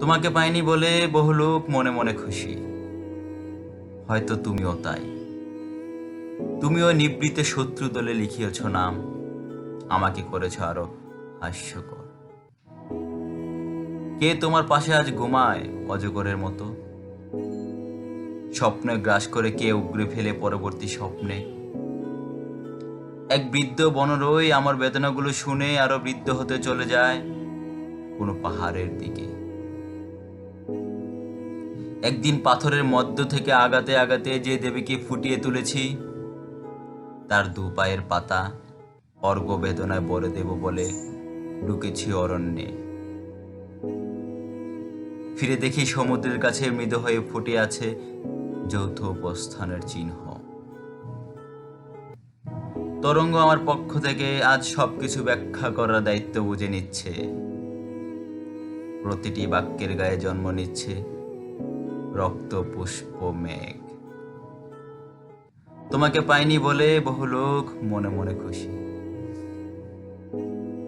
তোমাকে পাইনি বলে বহু লোক মনে মনে খুশি। হয়তো তুমিও তাই। তুমিও নিবৃতে শত্রু দলে লিখিয়েছ নাম। আমাকে করেছ আরও হাস্যকর। কে তোমার পাশে আজ ঘুমায় অজগরের মতো? স্বপ্নে গ্রাস করে কে উগরে ফেলে পরবর্তী স্বপ্নে? এক বৃদ্ধ বনরই আমার বেদনাগুলো শুনে আরও বৃদ্ধ হতে চলে যায় কোনো পাহাড়ের দিকে। একদিন পাথরের মধ্য থেকে আগাতে আগাতে যে দেবীকে ফুটিয়ে তুলেছি, তার দু পায়ের পাতা অর্ঘ বেদনায় বলে দেব বলে ঢুকেছি অরণ্যে। ফিরে দেখি সমুদ্রের কাছে মৃদু হয়ে ফুটে আছে যৌথ উপস্থানের চিহ্ন। তরঙ্গ আমার পক্ষ থেকে আজ সবকিছু ব্যাখ্যা করার দায়িত্ব বুঝে নিচ্ছে। প্রতিটি বাক্যের গায়ে জন্ম নিচ্ছে। রক্ত পুষ্প মেঘ। তোমাকে পাইনি বলে বহু লোক মনে মনে খুশি।